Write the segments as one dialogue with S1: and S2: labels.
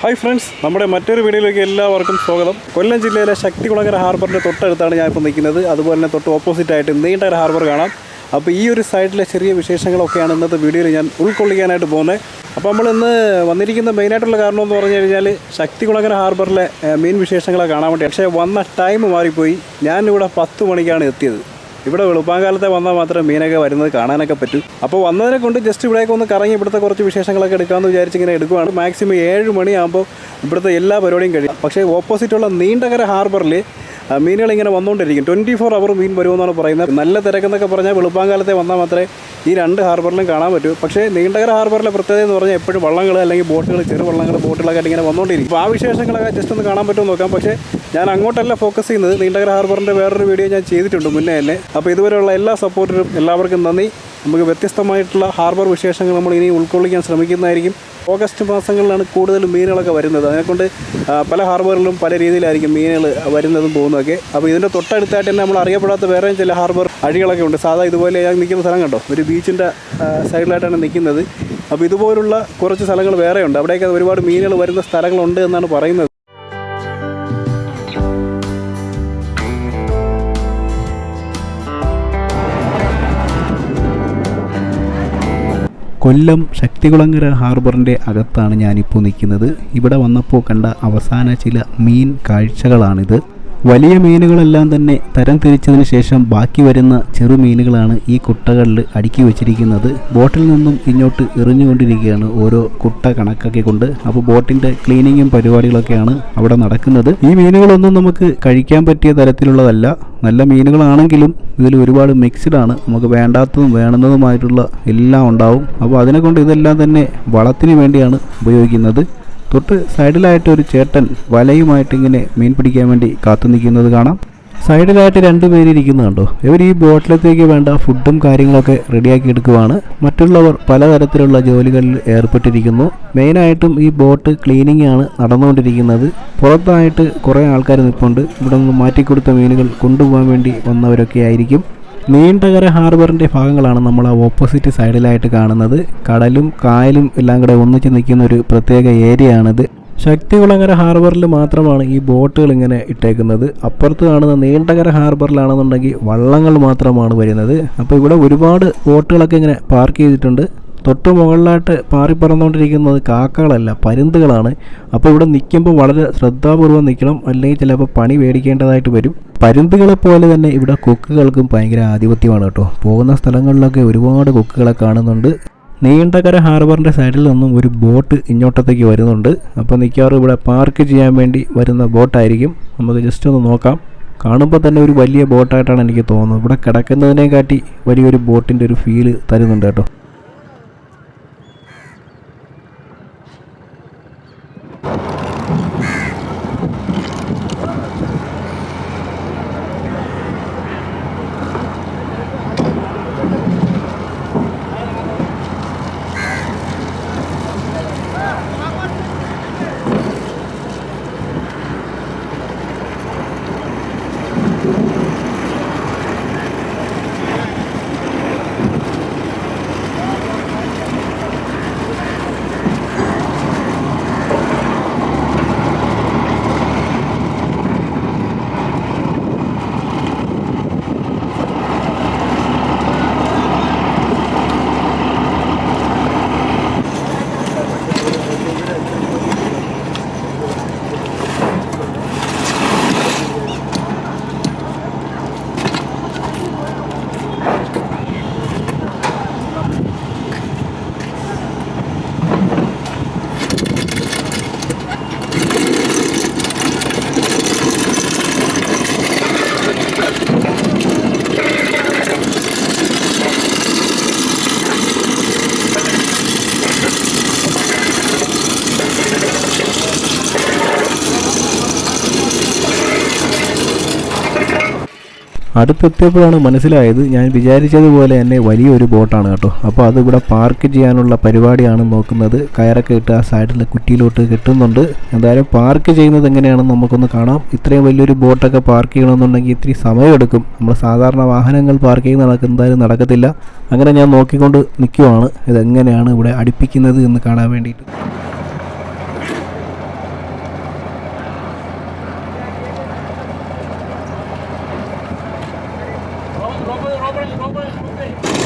S1: Hi friends നമ്മുടെ മറ്റൊരു വീഡിയോയിലേക്ക് എല്ലാവർക്കും സ്വാഗതം. കൊല്ലം ജില്ലയിലെ ശക്തികുളങ്ങര ഹാർബറിന്റെ തൊട്ടടുത്താണ് ഞാൻ ഇപ്പോൾ നിൽക്കുന്നത്. അതുപോലെ തന്നെ തൊട്ട് ഓപ്പോസിറ്റ് ആയിട്ട് നീണ്ടര ഹാർബർ കാണാം. അപ്പോൾ ഈ ഒരു സൈഡിലെ ചെറിയ വിശേഷങ്ങളൊക്കെയാണ് ഇന്നത്തെ വീഡിയോയിൽ ഞാൻ ഉൾക്കൊള്ളിക്കാനായിട്ട് പോകുന്നത്. അപ്പോൾ നമ്മൾ ഇന്ന് വന്നിരിക്കുന്ന മെയിനായിട്ടുള്ള കാരണം എന്ന് പറഞ്ഞു കഴിഞ്ഞാൽ ശക്തികുളങ്ങര ഹാർബറിലെ മെയിൻ വിശേഷങ്ങളെ കാണാൻ വേണ്ടി. പക്ഷേ വന്ന ടൈം മാറിപ്പോയി. ഞാനിവിടെ പത്ത് മണിക്കാണ് എത്തിയത്. ഇവിടെ വെളുപ്പാങ്കാലത്തെ വന്നാൽ മാത്രമേ മീനൊക്കെ വരുന്നത് കാണാനൊക്കെ പറ്റൂ. അപ്പോൾ വന്നതിനെ കൊണ്ട് ജസ്റ്റ് ഇവിടേക്ക് ഒന്ന് കറങ്ങി ഇവിടുത്തെ കുറച്ച് വിശേഷങ്ങളൊക്കെ എടുക്കാമെന്ന് വിചാരിച്ച് ഇങ്ങനെ എടുക്കുവാണ്. മാക്സിമം ഏഴ് മണിയാകുമ്പോൾ ഇവിടുത്തെ എല്ലാ പരിപാടിയും കഴിയും. പക്ഷേ ഓപ്പോസിറ്റുള്ള നീണ്ടകര ഹാർബറിൽ മീനുകൾ ഇങ്ങനെ വന്നുകൊണ്ടിരിക്കും. ട്വന്റി ഫോർ അവർ മീൻ വരുമെന്നാണ് പറയുന്നത്. നല്ല തിരക്കെന്നൊക്കെ പറഞ്ഞാൽ വെളുപ്പാങ്കാലത്തെ വന്നാൽ മാത്രമേ ഈ രണ്ട് ഹാർബറിലും കാണാൻ പറ്റും. പക്ഷേ നീണ്ടകര ഹാർബറിലെ പ്രത്യേകത എന്ന് പറഞ്ഞാൽ എപ്പോഴും വള്ളങ്ങൾ അല്ലെങ്കിൽ ബോട്ടുകൾ ചെറു വള്ളങ്ങൾ ബോട്ടുകളൊക്കെ ഇങ്ങനെ വന്നുകൊണ്ടിരിക്കും. ആ വിശേഷങ്ങളൊക്കെ ജസ്റ്റ് ഒന്ന് കാണാൻ പറ്റുമോ നോക്കാം. പക്ഷേ ഞാൻ അങ്ങോട്ടല്ല ഫോക്കസ് ചെയ്യുന്നത് നീണ്ടകര ഹാർബറിന്റെ വേറൊരു വീഡിയോ ഞാൻ ചെയ്തിട്ടുണ്ട് മുന്നേ തന്നെ. അപ്പോൾ ഇതുവരെയുള്ള എല്ലാ സപ്പോർട്ടിനും എല്ലാവർക്കും നന്ദി. നമുക്ക് വ്യത്യസ്തമായിട്ടുള്ള ഹാർബർ വിശേഷങ്ങൾ നമ്മൾ ഇനി ഉൾക്കൊള്ളിക്കാൻ ശ്രമിക്കുന്നതായിരിക്കും. ഓഗസ്റ്റ് മാസങ്ങളിലാണ് കൂടുതൽ മീനുകളൊക്കെ വരുന്നത്. അതിനെക്കൊണ്ട് പല ഹാർബറിലും പല രീതിയിലായിരിക്കും മീനുകൾ വരുന്നതും പോകുന്നതൊക്കെ. അപ്പോൾ ഇതിന്റെ തൊട്ടടുത്തായിട്ട് തന്നെ നമ്മൾ അറിയപ്പെടാത്ത വേറെയും ചില ഹാർബർ അഴികളൊക്കെ ഉണ്ട്. സാധാ ഇതുപോലെ ഞാൻ നിൽക്കുന്ന സ്ഥലം കണ്ടോ? ഒരു ബീച്ചിന്റെ സൈഡിലായിട്ടാണ് നിൽക്കുന്നത്. അപ്പോൾ ഇതുപോലുള്ള കുറച്ച് സ്ഥലങ്ങൾ വേറെയുണ്ട്. അവിടെയൊക്കെ ഒരുപാട് മീനുകൾ വരുന്ന സ്ഥലങ്ങളുണ്ട് എന്നാണ് പറയുന്നത്.
S2: കൊല്ലം ശക്തികുളങ്ങര ഹാർബറിന്റെ അകത്താണ് ഞാനിപ്പോൾ നിൽക്കുന്നത്. ഇവിടെ വന്നപ്പോൾ കണ്ട അവസാന ചില മീൻ കാഴ്ചകളാണിത്. വലിയ മീനുകളെല്ലാം തന്നെ തരം തിരിച്ചതിന് ശേഷം ബാക്കി വരുന്ന ചെറുമീനുകളാണ് ഈ കുട്ടകളിൽ അടുക്കി വെച്ചിരിക്കുന്നത്. ബോട്ടിൽ നിന്നും ഇങ്ങോട്ട് എറിഞ്ഞുകൊണ്ടിരിക്കുകയാണ് ഓരോ കുട്ട കണക്കാക്കി കൊണ്ട്. അപ്പോൾ ബോട്ടിന്റെ ക്ലീനിങ്ങും പരിപാടികളൊക്കെയാണ് അവിടെ നടക്കുന്നത്. ഈ മീനുകളൊന്നും നമുക്ക് കഴിക്കാൻ പറ്റിയ തരത്തിലുള്ളതല്ല. നല്ല മീനുകളാണെങ്കിലും ഇതിൽ ഒരുപാട് മിക്സ്ഡ് ആണ്. നമുക്ക് വേണ്ടാത്തതും വേണ്ടുന്നതുമായിട്ടുള്ള എല്ലാം ഉണ്ടാവും. അപ്പോൾ അതിനെ കൊണ്ട് ഇതെല്ലാം തന്നെ വളത്തിന് വേണ്ടിയാണ് ഉപയോഗിക്കുന്നത്. തൊട്ട് സൈഡിലായിട്ട് ഒരു ചേട്ടൻ വലയുമായിട്ട് ഇങ്ങനെ മീൻ പിടിക്കാൻ വേണ്ടി കാത്തു നിൽക്കുന്നത് കാണാം. സൈഡിലായിട്ട് രണ്ടുപേര് ഇരിക്കുന്നത് കണ്ടോ? ഇവർ ഈ ബോട്ടിലത്തേക്ക് വേണ്ട ഫുഡും കാര്യങ്ങളൊക്കെ റെഡിയാക്കി എടുക്കുവാണ്. മറ്റുള്ളവർ പലതരത്തിലുള്ള ജോലികളിൽ ഏർപ്പെട്ടിരിക്കുന്നു. മെയിനായിട്ടും ഈ ബോട്ട് ക്ലീനിങ് ആണ് നടന്നുകൊണ്ടിരിക്കുന്നത്. പുറത്തായിട്ട് കുറേ ആൾക്കാർ നിൽപ്പുണ്ട് ഇവിടെ നിന്ന് മാറ്റിക്കൊടുത്ത മീനുകൾ കൊണ്ടുപോകാൻ വേണ്ടി വന്നവരൊക്കെ ആയിരിക്കും. നീണ്ടകര ഹാർബറിന്റെ ഭാഗങ്ങളാണ് നമ്മൾ ആ ഓപ്പോസിറ്റ് സൈഡിലായിട്ട് കാണുന്നത്. കടലും കായലും എല്ലാം കൂടെ ഒന്നിച്ച് നിൽക്കുന്ന ഒരു പ്രത്യേക ഏരിയ ആണിത്. ശക്തികുളങ്ങര ഹാർബറിൽ മാത്രമാണ് ഈ ബോട്ടുകൾ ഇങ്ങനെ ഇട്ടേക്കുന്നത്. അപ്പുറത്ത് കാണുന്ന നീണ്ടകര ഹാർബറിലാണെന്നുണ്ടെങ്കിൽ വള്ളങ്ങൾ മാത്രമാണ് വരുന്നത്. അപ്പോൾ ഇവിടെ ഒരുപാട് ബോട്ടുകളൊക്കെ ഇങ്ങനെ പാർക്ക് ചെയ്തിട്ടുണ്ട്. തൊട്ട് മുകളിലായിട്ട് പാറി പറന്നുകൊണ്ടിരിക്കുന്നത് കാക്കകളല്ല പരുന്തുകളാണ്. അപ്പോൾ ഇവിടെ നിൽക്കുമ്പോൾ വളരെ ശ്രദ്ധാപൂർവം നിൽക്കണം. അല്ലെങ്കിൽ ചിലപ്പോൾ പണി മേടിക്കേണ്ടതായിട്ട് വരും. പരുന്തുകളെ പോലെ തന്നെ ഇവിടെ കൊക്കുകൾക്കും ഭയങ്കര ആധിപത്യമാണ് കേട്ടോ. പോകുന്ന സ്ഥലങ്ങളിലൊക്കെ ഒരുപാട് കൊക്കുകളെ കാണുന്നുണ്ട്. നീണ്ടകര ഹാർബറിന്റെ സൈഡിൽ നിന്നും ഒരു ബോട്ട് ഇങ്ങോട്ടത്തേക്ക് വരുന്നുണ്ട്. അപ്പോൾ മിക്കവാറും ഇവിടെ പാർക്ക് ചെയ്യാൻ വേണ്ടി വരുന്ന ബോട്ടായിരിക്കും. നമുക്ക് ജസ്റ്റ് ഒന്ന് നോക്കാം. കാണുമ്പോൾ തന്നെ ഒരു വലിയ ബോട്ടായിട്ടാണ് എനിക്ക് തോന്നുന്നത്. ഇവിടെ കിടക്കുന്നതിനെക്കാട്ടി വലിയൊരു ബോട്ടിന്റെ ഒരു ഫീൽ തരുന്നുണ്ട് കേട്ടോ. അടുത്തെത്തിയപ്പോഴാണ് മനസ്സിലായത് ഞാൻ വിചാരിച്ചതുപോലെ തന്നെ വലിയൊരു ബോട്ടാണ് കേട്ടോ. അപ്പോൾ അത് ഇവിടെ പാർക്ക് ചെയ്യാനുള്ള പരിപാടിയാണ് നോക്കുന്നത്. കയറൊക്കെ ഇട്ട് ആ സൈഡിൽ കുറ്റിയിലോട്ട് കെട്ടുന്നുണ്ട്. എന്തായാലും പാർക്ക് ചെയ്യുന്നത് എങ്ങനെയാണെന്ന് നമുക്കൊന്ന് കാണാം. ഇത്രയും വലിയൊരു ബോട്ടൊക്കെ പാർക്ക് ചെയ്യണമെന്നുണ്ടെങ്കിൽ ഇത്തിരി സമയമെടുക്കും. നമ്മൾ സാധാരണ വാഹനങ്ങൾ പാർക്ക് ചെയ്യുന്ന കണക്ക് എന്തായാലും നടക്കത്തില്ല. അങ്ങനെ ഞാൻ നോക്കിക്കൊണ്ട് നിൽക്കുവാണ്. ഇതെങ്ങനെയാണ് ഇവിടെ അടുപ്പിക്കുന്നത് എന്ന് കാണാൻ വേണ്ടിയിട്ട്. Robert, Robert, Robert.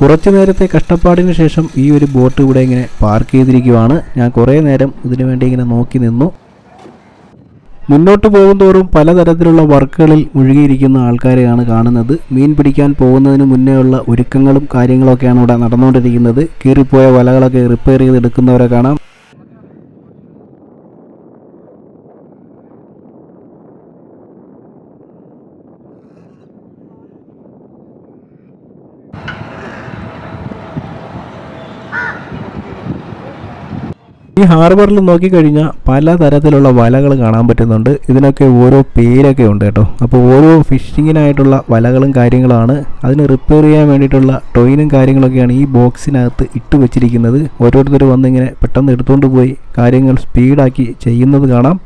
S2: കുറച്ചു നേരത്തെ കഷ്ടപ്പാടിന് ശേഷം ഈ ഒരു ബോട്ട് ഇവിടെ ഇങ്ങനെ പാർക്ക് ചെയ്തിരിക്കുവാണ്. ഞാൻ കുറേ നേരം ഇതിനു വേണ്ടി ഇങ്ങനെ നോക്കി നിന്നു. മുന്നോട്ട് പോകുന്തോറും പലതരത്തിലുള്ള വർക്കുകളിൽ മുഴുകിയിരിക്കുന്ന ആൾക്കാരെയാണ് കാണുന്നത്. മീൻ പിടിക്കാൻ പോകുന്നതിന് മുന്നേ ഉള്ള ഒരുക്കങ്ങളും കാര്യങ്ങളൊക്കെയാണ് ഇവിടെ നടന്നുകൊണ്ടിരിക്കുന്നത്. കീറിപ്പോയ വലകളൊക്കെ റിപ്പയർ ചെയ്തെടുക്കുന്നവരെ കാണാം. ഈ ഹാർബറിൽ നോക്കിക്കഴിഞ്ഞാൽ പലതരത്തിലുള്ള വലകൾ കാണാൻ പറ്റുന്നുണ്ട്. ഇതിനൊക്കെ ഓരോ പേരൊക്കെ ഉണ്ട് കേട്ടോ. അപ്പോൾ ഓരോ ഫിഷിങ്ങിനായിട്ടുള്ള വലകളും കാര്യങ്ങളാണ്. അതിന് റിപ്പയർ ചെയ്യാൻ വേണ്ടിയിട്ടുള്ള ടോയിനും കാര്യങ്ങളൊക്കെയാണ് ഈ ബോക്സിനകത്ത് ഇട്ട് വെച്ചിരിക്കുന്നത്. ഓരോരുത്തർ വന്നിങ്ങനെ പെട്ടെന്ന് എടുത്തുകൊണ്ട് പോയി കാര്യങ്ങൾ സ്പീഡാക്കി ചെയ്യുന്നത് കാണാം.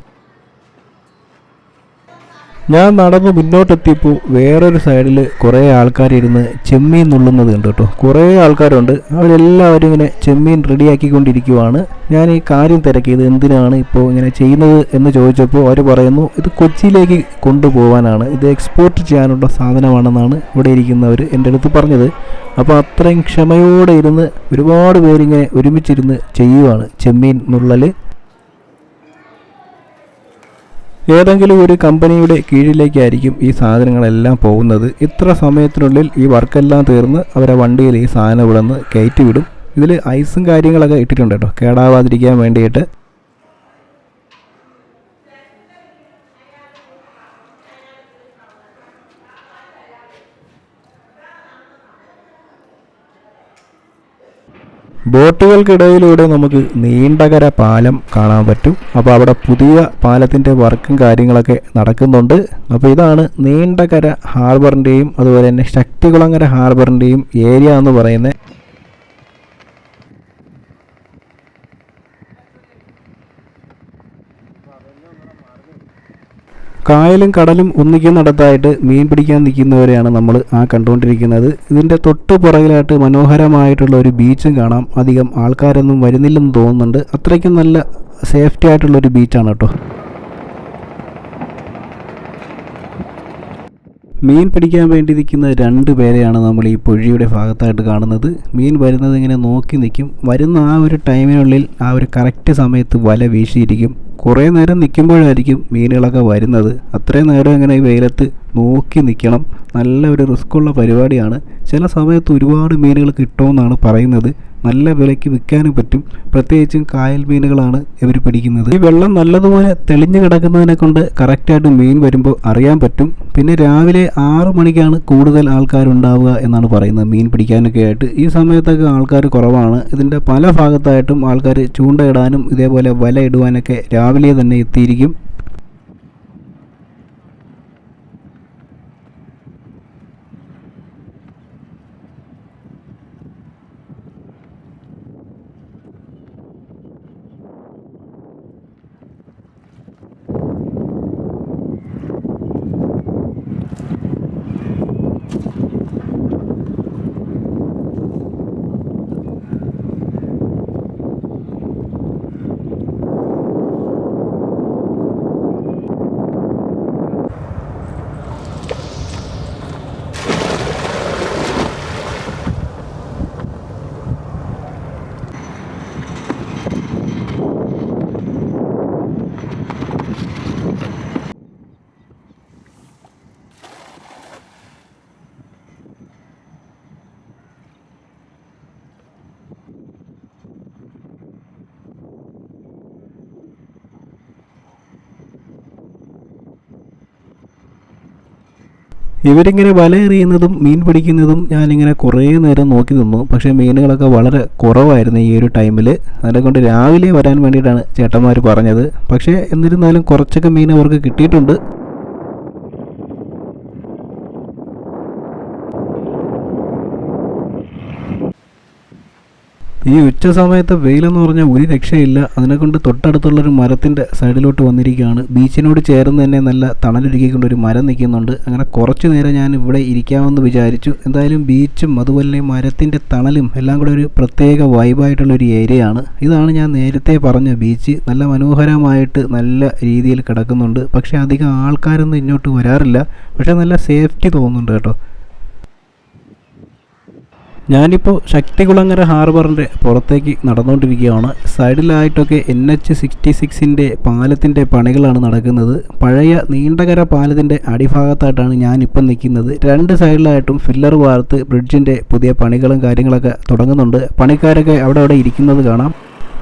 S2: ഞാൻ നടന്ന് മുന്നോട്ടെത്തിയപ്പോൾ വേറൊരു സൈഡിൽ കുറേ ആൾക്കാർ ആൾക്കാരിരുന്ന് ചെമ്മീൻ നുള്ളുന്നത് ഉണ്ട് കേട്ടോ. കുറേ ആൾക്കാരുണ്ട്. അവരെല്ലാവരും ഇങ്ങനെ ചെമ്മീൻ റെഡിയാക്കിക്കൊണ്ടിരിക്കുവാണ് ഞാൻ ഈ കാര്യം തിരക്കിയത് എന്തിനാണ് ഇപ്പോൾ ഇങ്ങനെ ചെയ്യുന്നത് എന്ന് ചോദിച്ചപ്പോൾ അവർ പറയുന്നു ഇത് കൊച്ചിയിലേക്ക് കൊണ്ടുപോകാനാണ് ഇത് എക്സ്പോർട്ട് ചെയ്യാനുള്ള സാധനമാണെന്നാണ് ഇവിടെ ഇരിക്കുന്നവർ എന്റെ അടുത്ത് പറഞ്ഞത്. അപ്പോൾ അത്രയും ക്ഷമയോടെ ഇരുന്ന് ഒരുപാട് പേരിങ്ങനെ ഒരുമിച്ചിരുന്ന് ചെയ്യുവാണ് ചെമ്മീൻ നുള്ളൽ ഏതെങ്കിലും ഒരു കമ്പനിയുടെ കീഴിലേക്കായിരിക്കും ഈ സാധനങ്ങളെല്ലാം പോകുന്നത്. ഇത്ര സമയത്തിനുള്ളിൽ ഈ വർക്കെല്ലാം തീർന്ന് അവരെ വണ്ടിയിൽ ഈ സാധനം ഇവിടെ നിന്ന് കയറ്റി വിടും ഇതിൽ ഐസും കാര്യങ്ങളൊക്കെ ഇട്ടിട്ടുണ്ട് കേട്ടോ. കേടാവാതിരിക്കാൻ വേണ്ടിയിട്ട്. ബോട്ടുകൾക്കിടയിലൂടെ നമുക്ക് നീണ്ടകര പാലം കാണാൻ പറ്റും. അപ്പോൾ അവിടെ പുതിയ പാലത്തിന്റെ വർക്കും കാര്യങ്ങളൊക്കെ നടക്കുന്നുണ്ട്. അപ്പോൾ ഇതാണ് നീണ്ടകര ഹാർബറിന്റെയും അതുപോലെ തന്നെ ശക്തികുളങ്ങര ഹാർബറിന്റെയും ഏരിയ എന്ന് പറയുന്നത്. കായലും കടലും ഒന്നിക്കുന്നിടത്തായിട്ട് മീൻ പിടിക്കാൻ നിൽക്കുന്നവരെയാണ് നമ്മൾ ആ കണ്ടുകൊണ്ടിരിക്കുന്നത്. ഇതിന്റെ തൊട്ട് പുറകിലായിട്ട് മനോഹരമായിട്ടുള്ള ഒരു ബീച്ചും കാണാം. അധികം ആൾക്കാരൊന്നും വരുന്നില്ലെന്ന് തോന്നുന്നുണ്ട്. അത്രയ്ക്കും നല്ല സേഫ്റ്റി ആയിട്ടുള്ള ഒരു ബീച്ചാണ് കേട്ടോ. മീൻ പിടിക്കാൻ വേണ്ടി നിൽക്കുന്ന രണ്ട് പേരെയാണ് നമ്മൾ ഈ പുഴിയുടെ ഭാഗത്തായിട്ട് കാണുന്നത്. മീൻ വരുന്നത് ഇങ്ങനെ നോക്കി നിൽക്കും. വരുന്ന ആ ഒരു ടൈമിനുള്ളിൽ ആ ഒരു കറക്റ്റ് സമയത്ത് വല വീശിയിരിക്കും. കുറേ നേരം നിൽക്കുമ്പോഴായിരിക്കും മീനുകളൊക്കെ വരുന്നത്. അത്രയും നേരം ഇങ്ങനെ ഈ വെയിലത്ത് നോക്കി നിൽക്കണം. നല്ല ഒരു റിസ്ക്കുള്ള പരിപാടിയാണ്. ചില സമയത്ത് ഒരുപാട് മീനുകൾ കിട്ടുമെന്നാണ് പറയുന്നത്. നല്ല വിലയ്ക്ക് വിൽക്കാനും പറ്റും. പ്രത്യേകിച്ചും കായൽ മീനുകളാണ് ഇവർ പിടിക്കുന്നത്. ഈ വെള്ളം നല്ലതുപോലെ തെളിഞ്ഞു കിടക്കുന്നതിനെ കൊണ്ട് കറക്റ്റായിട്ട് മീൻ വരുമ്പോൾ അറിയാൻ പറ്റും. പിന്നെ രാവിലെ ആറു മണിക്കാണ് കൂടുതൽ ആൾക്കാരുണ്ടാവുക എന്നാണ് പറയുന്നത് മീൻ പിടിക്കാനൊക്കെ ആയിട്ട്. ഈ സമയത്തൊക്കെ ആൾക്കാർ കുറവാണ്. ഇതിന്റെ പല ഭാഗത്തായിട്ടും ആൾക്കാർ ചൂണ്ടയിടാനും ഇതേപോലെ വല ഇടുവാനൊക്കെ രാവിലെ തന്നെ എത്തിയിരിക്കും. ഇവരിങ്ങനെ വല എറിയുന്നതും മീൻ പിടിക്കുന്നതും ഞാനിങ്ങനെ കുറേ നേരം നോക്കി നിന്നു. പക്ഷേ മീനുകളൊക്കെ വളരെ കുറവായിരുന്നു ഈ ഒരു ടൈമിൽ അതുകൊണ്ട് രാവിലെ വരാൻ വേണ്ടിയിട്ടാണ് ചേട്ടന്മാർ പറഞ്ഞത്. പക്ഷേ എന്നിരുന്നാലും കുറച്ചൊക്കെ മീൻ അവർക്ക് കിട്ടിയിട്ടുണ്ട്. ഈ ഉച്ച സമയത്തെ വെയിലെന്ന് പറഞ്ഞാൽ ഒരു രക്ഷയില്ല. അതിനെക്കൊണ്ട് തൊട്ടടുത്തുള്ളൊരു മരത്തിന്റെ സൈഡിലോട്ട് വന്നിരിക്കുകയാണ്. ബീച്ചിനോട് ചേർന്ന് തന്നെ നല്ല തണലൊരുക്കിക്കൊണ്ട് ഒരു മരം നിൽക്കുന്നുണ്ട്. അങ്ങനെ കുറച്ച് നേരം ഞാൻ ഇവിടെ ഇരിക്കാമെന്ന് വിചാരിച്ചു. എന്തായാലും ബീച്ചും അതുപോലെ മരത്തിന്റെ തണലും എല്ലാം കൂടെ ഒരു പ്രത്യേക വൈബായിട്ടുള്ള ഒരു ഏരിയയാണ് ഇതാണ് ഞാൻ നേരത്തെ പറഞ്ഞ ബീച്ച്. നല്ല മനോഹരമായിട്ട് നല്ല രീതിയിൽ കിടക്കുന്നുണ്ട്. പക്ഷേ അധികം ആൾക്കാരൊന്നും ഇങ്ങോട്ട് വരാറില്ല. പക്ഷേ നല്ല സേഫ്റ്റി തോന്നുന്നുണ്ട് കേട്ടോ. ഞാനിപ്പോൾ ശക്തികുളങ്ങര ഹാർബറിന്റെ പുറത്തേക്ക് നടന്നുകൊണ്ടിരിക്കുകയാണ് സൈഡിലായിട്ടൊക്കെ എൻ എച്ച് സിക്സ്റ്റി സിക്സിന്റെ പാലത്തിന്റെ പണികളാണ് നടക്കുന്നത്. പഴയ നീണ്ടകര പാലത്തിന്റെ അടിഭാഗത്തായിട്ടാണ് ഞാനിപ്പം നിൽക്കുന്നത്. രണ്ട് സൈഡിലായിട്ടും ഫില്ലർ വാർത്ത് ബ്രിഡ്ജിന്റെ പുതിയ പണികളും കാര്യങ്ങളൊക്കെ തുടങ്ങുന്നുണ്ട്. പണിക്കാരൊക്കെ അവിടെ അവിടെ ഇരിക്കുന്നത് കാണാം.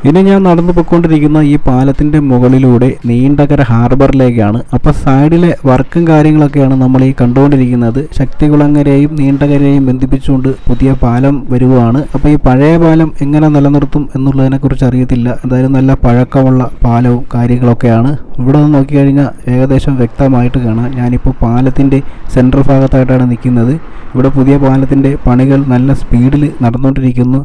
S2: ഇനി ഞാൻ നടന്നു പോയിക്കൊണ്ടിരിക്കുന്ന ഈ പാലത്തിന്റെ മുകളിലൂടെ നീണ്ടകര ഹാർബറിലേക്കാണ്. അപ്പോൾ സൈഡിലെ വർക്കും കാര്യങ്ങളൊക്കെയാണ് നമ്മൾ ഈ കണ്ടുകൊണ്ടിരിക്കുന്നത്. ശക്തികുളങ്ങരെയും നീണ്ടകരയെയും ബന്ധിപ്പിച്ചുകൊണ്ട് പുതിയ പാലം വരുവാണ്. അപ്പോൾ ഈ പഴയ പാലം എങ്ങനെ നിലനിർത്തും എന്നുള്ളതിനെക്കുറിച്ച് അറിയത്തില്ല. എന്തായാലും നല്ല പഴക്കമുള്ള പാലവും കാര്യങ്ങളൊക്കെയാണ്. ഇവിടെ നിന്ന് നോക്കിക്കഴിഞ്ഞാൽ ഏകദേശം വ്യക്തമായിട്ട് കാണാം. ഞാനിപ്പോൾ പാലത്തിന്റെ സെൻട്രൽ ഭാഗത്തായിട്ടാണ് നിൽക്കുന്നത്. ഇവിടെ പുതിയ പാലത്തിന്റെ പണികൾ നല്ല സ്പീഡിൽ നടന്നുകൊണ്ടിരിക്കുന്നു.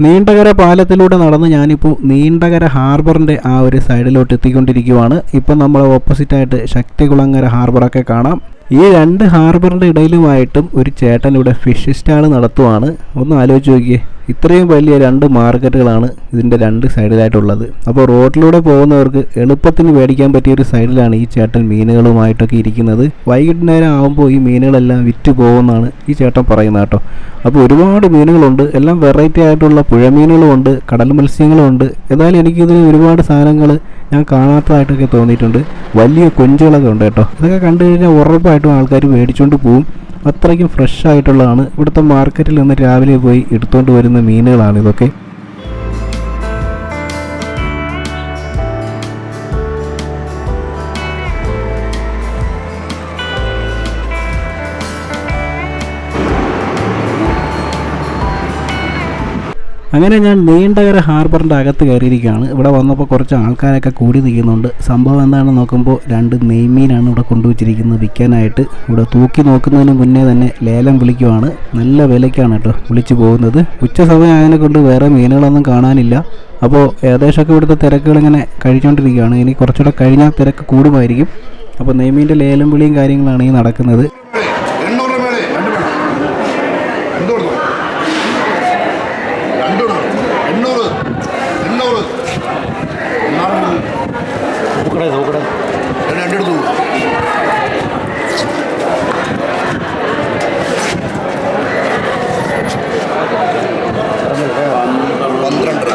S2: നീണ്ടകര പാലത്തിലൂടെ നടന്ന് ഞാനിപ്പോൾ നീണ്ടകര ഹാർബറിന്റെ ആ ഒരു സൈഡിലോട്ട് എത്തിക്കൊണ്ടിരിക്കുവാണ്. ഇപ്പം നമ്മൾ ഓപ്പോസിറ്റായിട്ട് ശക്തികുളങ്ങര ഹാർബറൊക്കെ കാണാം. ഈ രണ്ട് ഹാർബറിന്റെ ഇടയിലുമായിട്ടും ഒരു ചേട്ടൻ ഇവിടെ ഫിഷ് സ്റ്റാൾ നടത്തുവാണ്. ഒന്ന് ആലോചിച്ച് നോക്കിയേ. ഇത്രയും വലിയ രണ്ട് മാർക്കറ്റുകളാണ് ഇതിന്റെ രണ്ട് സൈഡിലായിട്ടുള്ളത്. അപ്പോൾ റോഡിലൂടെ പോകുന്നവർക്ക് എളുപ്പത്തിന് മേടിക്കാൻ പറ്റിയ ഒരു സൈഡിലാണ് ഈ ചേട്ടൻ മീനുകളുമായിട്ടൊക്കെ ഇരിക്കുന്നത്. വൈകിട്ട് നേരം ആകുമ്പോൾ ഈ മീനുകളെല്ലാം വിറ്റ് പോകുമെന്നാണ് ഈ ചേട്ടൻ പറയുന്നത് കേട്ടോ. അപ്പോൾ ഒരുപാട് മീനുകളുണ്ട്. എല്ലാം വെറൈറ്റി ആയിട്ടുള്ള പുഴമീനുകളുമുണ്ട് കടൽ മത്സ്യങ്ങളുമുണ്ട് എന്നാലും എനിക്കിതിൽ ഒരുപാട് സാധനങ്ങൾ ഞാൻ കാണാത്തതായിട്ടൊക്കെ തോന്നിയിട്ടുണ്ട്. വലിയ കൊഞ്ചുകളൊക്കെ ഉണ്ട് കേട്ടോ. ഇതൊക്കെ കണ്ടു കഴിഞ്ഞാൽ ഉറപ്പായിട്ടും ആൾക്കാർ മേടിച്ചുകൊണ്ട് പോവും. അത്രയ്ക്കും ഫ്രഷ് ആയിട്ടുള്ളതാണ്. ഇവിടുത്തെ മാർക്കറ്റിൽ നിന്ന് രാവിലെ പോയി എടുത്തുകൊണ്ട് വരുന്ന മീനുകളാണ് ഇതൊക്കെ. അങ്ങനെ ഞാൻ നീണ്ടകര ഹാർബറിന്റെ അകത്ത് കയറിയിരിക്കുകയാണ്. ഇവിടെ വന്നപ്പോൾ കുറച്ച് ആൾക്കാരൊക്കെ കൂടി നിൽക്കുന്നുണ്ട്. സംഭവം എന്താണെന്ന് നോക്കുമ്പോൾ രണ്ട് നെയ്മീനാണ് ഇവിടെ കൊണ്ടുവച്ചിരിക്കുന്നത് വിൽക്കാനായിട്ട്. ഇവിടെ തൂക്കി നോക്കുന്നതിന് മുന്നേ തന്നെ ലേലം വിളിക്കുവാണ്. നല്ല വിലയ്ക്കാണ് കേട്ടോ വിളിച്ചു പോകുന്നത്. ഉച്ച സമയം അതിനെ കൊണ്ട് വേറെ മീനുകളൊന്നും കാണാനില്ല. അപ്പോൾ ഏകദേശമൊക്കെ ഇവിടുത്തെ തിരക്കുകൾ ഇങ്ങനെ കഴിച്ചുകൊണ്ടിരിക്കുകയാണ് ഇനി കുറച്ചുകൂടെ കഴിഞ്ഞാൽ തിരക്ക് കൂടുമായിരിക്കും. അപ്പോൾ നെയ്മീന്റെ ലേലം വിളിയും കാര്യങ്ങളാണ് ഈ നടക്കുന്നത്
S3: എണ്ണൂറ് മേലെ രണ്ട് കൊടുത്തു രണ്ട് കൊടുത്തു എണ്ണൂറ് എണ്ണൂറ് രണ്ടെടുത്തു പന്ത്രണ്ട്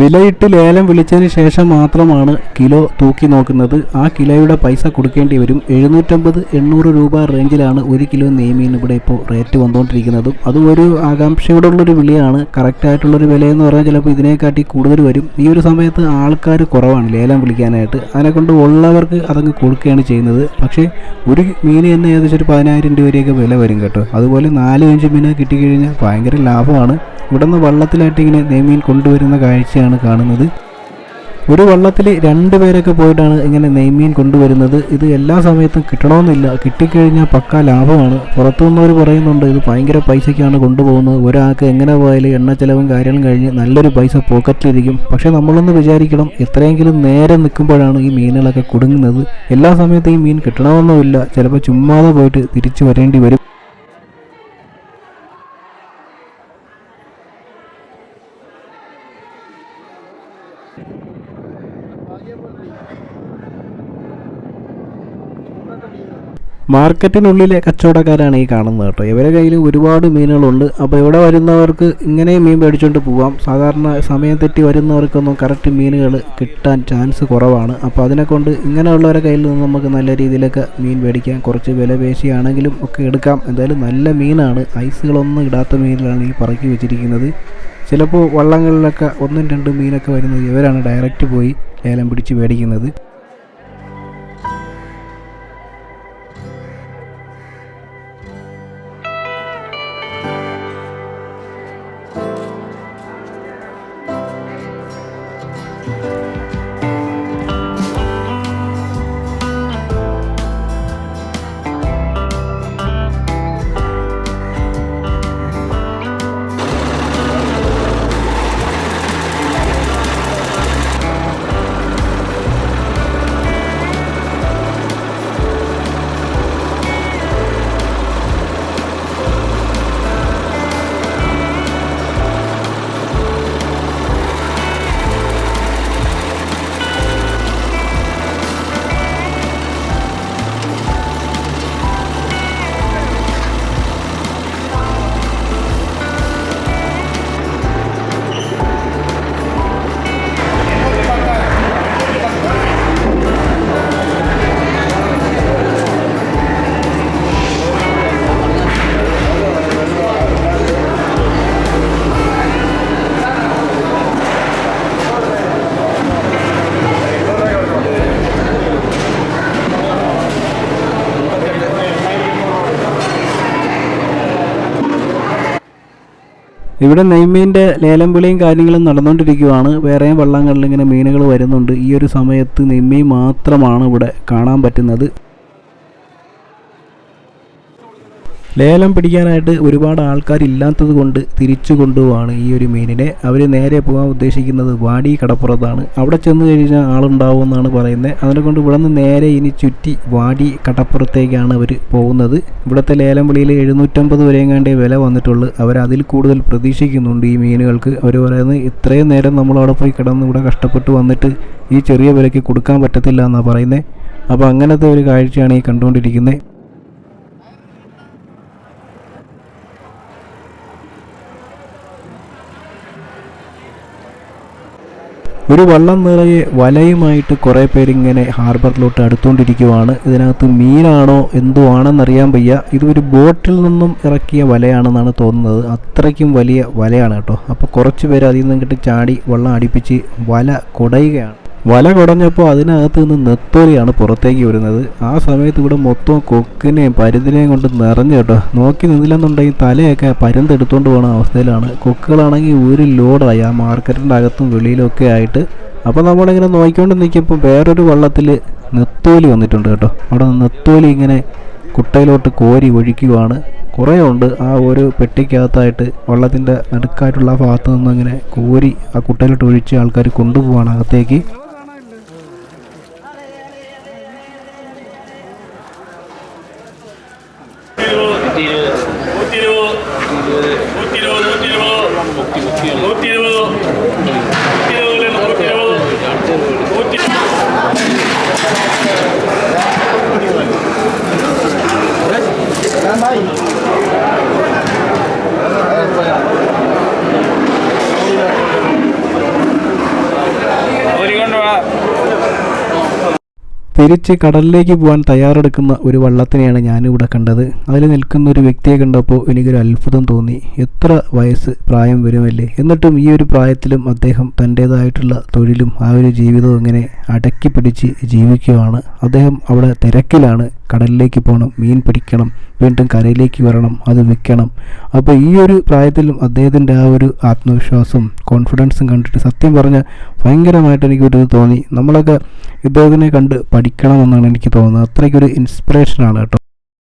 S2: വിലയിട്ട് ലേലം വിളിച്ചതിന് ശേഷം മാത്രമാണ് കിലോ തൂക്കി നോക്കുന്നത്. ആ കിലോയുടെ പൈസ കൊടുക്കേണ്ടി വരും. എഴുന്നൂറ്റമ്പത് എണ്ണൂറ് രൂപ റേഞ്ചിലാണ് ഒരു കിലോ നെയ്മീൻ ഇവിടെ ഇപ്പോൾ റേറ്റ് വന്നുകൊണ്ടിരിക്കുന്നതും. അതും ഒരു ആകാംക്ഷയോടുള്ളൊരു വിലയാണ് കറക്റ്റായിട്ടുള്ളൊരു വിലയെന്ന് പറഞ്ഞാൽ ചിലപ്പോൾ ഇതിനെക്കാട്ടി കൂടുതൽ വരും. ഈ ഒരു സമയത്ത് ആൾക്കാർ കുറവാണ് ലേലം വിളിക്കാനായിട്ട്. അതിനെക്കൊണ്ട് ഉള്ളവർക്ക് അതങ്ങ് കൊടുക്കുകയാണ് ചെയ്യുന്നത്. പക്ഷേ ഒരു മീൻ തന്നെ ഏകദേശം ഒരു പതിനായിരം രൂപയൊക്കെ വില വരും കേട്ടോ. അതുപോലെ നാല് അഞ്ച് മീൻ കിട്ടിക്കഴിഞ്ഞാൽ ഭയങ്കര ലാഭമാണ്. ഇവിടെ നിന്ന് വള്ളത്തിലായിട്ട് ഇങ്ങനെ നെയ്മീൻ കൊണ്ടുവരുന്ന കാഴ്ചയാണ് കാണുന്നത്. ഒരു വള്ളത്തിൽ രണ്ട് പേരൊക്കെ പോയിട്ടാണ് ഇങ്ങനെ നെയ്മീൻ കൊണ്ടുവരുന്നത്. ഇത് എല്ലാ സമയത്തും കിട്ടണമെന്നില്ല. കിട്ടിക്കഴിഞ്ഞാൽ പക്ക ലാഭമാണ്. പുറത്തുനിന്നവർ പറയുന്നുണ്ട് ഇത് ഭയങ്കര പൈസയ്ക്കാണ് കൊണ്ടുപോകുന്നത്. ഒരാൾക്ക് എങ്ങനെ പോയാലും എണ്ണ ചിലവും കാര്യങ്ങളും കഴിഞ്ഞ് നല്ലൊരു പൈസ പോക്കറ്റിലിരിക്കും. പക്ഷേ നമ്മളൊന്ന് വിചാരിക്കണം എത്രയെങ്കിലും നേരെ നിൽക്കുമ്പോഴാണ് ഈ മീനുകളൊക്കെ കുടുങ്ങുന്നത്. എല്ലാ സമയത്തും ഈ മീൻ കിട്ടണമെന്നുമില്ല. ചിലപ്പോൾ ചുമ്മാതെ പോയിട്ട് തിരിച്ചു വരേണ്ടി വരും. മാർക്കറ്റിനുള്ളിലെ കച്ചവടക്കാരാണ് ഈ കാണുന്നത് കേട്ടോ. ഇവരെ കയ്യിൽ ഒരുപാട് മീനുകളുണ്ട്. അപ്പോൾ ഇവിടെ വരുന്നവർക്ക് ഇങ്ങനെ മീൻ മേടിച്ചുകൊണ്ട് പോവാം. സാധാരണ സമയം തെറ്റി വരുന്നവർക്കൊന്നും കറക്റ്റ് മീനുകൾ കിട്ടാൻ ചാൻസ് കുറവാണ്. അപ്പോൾ അതിനെ കൊണ്ട് ഇങ്ങനെയുള്ളവരുടെ കയ്യിൽ നിന്ന് നമുക്ക് നല്ല രീതിയിലൊക്കെ മീൻ മേടിക്കാം. കുറച്ച് വില പേശിയാണെങ്കിലും ഒക്കെ എടുക്കാം. എന്തായാലും നല്ല മീനാണ്. ഐസുകളൊന്നും ഇടാത്ത മീനുകളാണ് ഈ പറക്കി വെച്ചിരിക്കുന്നത്. ചിലപ്പോൾ വള്ളങ്ങളിലൊക്കെ ഒന്നും രണ്ടും മീനൊക്കെ വരുന്നത് ഇവരാണ് ഡയറക്റ്റ് പോയി ലേലം പിടിച്ച് മേടിക്കുന്നത്. ഇവിടെ നെയ്മീന്റെ ലേലം വിളിയും കാര്യങ്ങളും നടന്നുകൊണ്ടിരിക്കുകയാണ് വേറെയും വള്ളങ്ങളിൽ ഇങ്ങനെ മീനുകൾ വരുന്നുണ്ട്. ഈ ഒരു സമയത്ത് നെയ്മീൻ മാത്രമാണ് ഇവിടെ കാണാൻ പറ്റുന്നത്. ലേലം പിടിക്കാനായിട്ട് ഒരുപാട് ആൾക്കാരില്ലാത്തത് കൊണ്ട് തിരിച്ചു കൊണ്ടുപോവാണ് ഈ ഒരു മീനിനെ. അവർ നേരെ പോകാൻ ഉദ്ദേശിക്കുന്നത് വാടി കടപ്പുറത്താണ്. അവിടെ ചെന്ന് കഴിഞ്ഞാൽ ആളുണ്ടാവും എന്നാണ് പറയുന്നത്. അതിനെ കൊണ്ട് ഇവിടെ നിന്ന് നേരെ ഇനി ചുറ്റി വാടി കടപ്പുറത്തേക്കാണ് അവർ പോകുന്നത്. ഇവിടുത്തെ ലേലം വിളിയിൽ എഴുന്നൂറ്റമ്പത് വരെയെങ്ങാണ്ടേ വില വന്നിട്ടുള്ളൂ. അവർ അതിൽ കൂടുതൽ പ്രതീക്ഷിക്കുന്നുണ്ട് ഈ മീനുകൾക്ക്. അവർ പറയുന്നത് ഇത്രയും നേരം നമ്മൾ അവിടെ പോയി കിടന്ന് ഇവിടെ കഷ്ടപ്പെട്ട് വന്നിട്ട് ഈ ചെറിയ വിലയ്ക്ക് കൊടുക്കാൻ പറ്റത്തില്ല എന്നാണ് പറയുന്നത്. അപ്പോൾ അങ്ങനത്തെ ഒരു കാഴ്ചയാണ് ഈ കണ്ടുകൊണ്ടിരിക്കുന്നത്. ഒരു വള്ളം നിറയെ വലയുമായിട്ട് കുറേ പേരിങ്ങനെ ഹാർബറിലോട്ട് അടുത്തുകൊണ്ടിരിക്കുവാണ്. ഇതിനകത്ത് മീനാണോ എന്തോ ആണെന്നറിയാൻ വയ്യ. ഇത് ഒരു ബോട്ടിൽ നിന്നും ഇറക്കിയ വലയാണെന്നാണ് തോന്നുന്നത്. അത്രയ്ക്കും വലിയ വലയാണ് കേട്ടോ. അപ്പോൾ കുറച്ച് പേര് അതിൽ നിന്നിട്ട് ചാടി വള്ളം അടിപ്പിച്ച് വല കുടയുകയാണ്. വല കുടഞ്ഞപ്പോൾ അതിനകത്ത് നിന്ന് നെത്തോലിയാണ് പുറത്തേക്ക് വരുന്നത്. ആ സമയത്ത് ഇവിടെ മൊത്തം കൊക്കിനെയും പരുന്തിനെയും കൊണ്ട് നിറഞ്ഞു കേട്ടോ. നോക്കി നിന്നില്ലെന്നുണ്ടെങ്കിൽ തലയൊക്കെ പരുന്തെടുത്തുകൊണ്ട് പോകുന്ന അവസ്ഥയിലാണ്. കൊക്കുകളാണെങ്കിൽ ഒരു ലോഡായി ആ മാർക്കറ്റിന്റെ അകത്തും വെളിയിലൊക്കെ ആയിട്ട്. അപ്പോൾ നമ്മളിങ്ങനെ നോക്കിക്കൊണ്ട് നിൽക്കുമ്പോൾ വേറൊരു വള്ളത്തിൽ നെത്തോലി വന്നിട്ടുണ്ട് കേട്ടോ. അവിടെ നെത്തോലി ഇങ്ങനെ കുട്ടയിലോട്ട് കോരി ഒഴിക്കുവാണ്. കുറേ ഉണ്ട്. ആ ഒരു പെട്ടിക്കകത്തായിട്ട് വള്ളത്തിന്റെ നടുക്കായിട്ടുള്ള ആ ഭാഗത്ത് നിന്ന് കോരി ആ കുട്ടയിലോട്ട് ഒഴിച്ച് ആൾക്കാർ കൊണ്ടുപോവാണ് അകത്തേക്ക്. തിരിച്ച് കടലിലേക്ക് പോകാൻ തയ്യാറെടുക്കുന്ന ഒരു വള്ളത്തിനെയാണ് ഞാനിവിടെ കണ്ടത്. അതിൽ നിൽക്കുന്ന ഒരു വ്യക്തിയെ കണ്ടപ്പോൾ എനിക്കൊരു അത്ഭുതം തോന്നി. എത്ര വയസ്സ് പ്രായം വരുമല്ലേ? എന്നിട്ടും ഈ ഒരു പ്രായത്തിലും അദ്ദേഹം തന്റേതായിട്ടുള്ള തൊഴിലും ആ ഒരു ജീവിതവും ഇങ്ങനെ അടക്കി പിടിച്ച് ജീവിക്കുകയാണ്. അദ്ദേഹം അവിടെ തിരക്കിലാണ്. കടലിലേക്ക് പോകണം മീൻ പിടിക്കണം വീണ്ടും കരയിലേക്ക് വരണം അത് വിൽക്കണം അപ്പോൾ ഈ ഒരു പ്രായത്തിലും അദ്ദേഹത്തിന്റെ ആ ഒരു ആത്മവിശ്വാസം കോൺഫിഡൻസും കണ്ടിട്ട് സത്യം പറഞ്ഞാൽ ഭയങ്കരമായിട്ട് എനിക്കൊരു തോന്നി. നമ്മളൊക്കെ ഇദ്ദേഹത്തിനെ കണ്ട് പഠിക്കണമെന്നാണ് എനിക്ക് തോന്നുന്നത്. അത്രയ്ക്കൊരു ഇൻസ്പിറേഷനാണ് കേട്ടോ.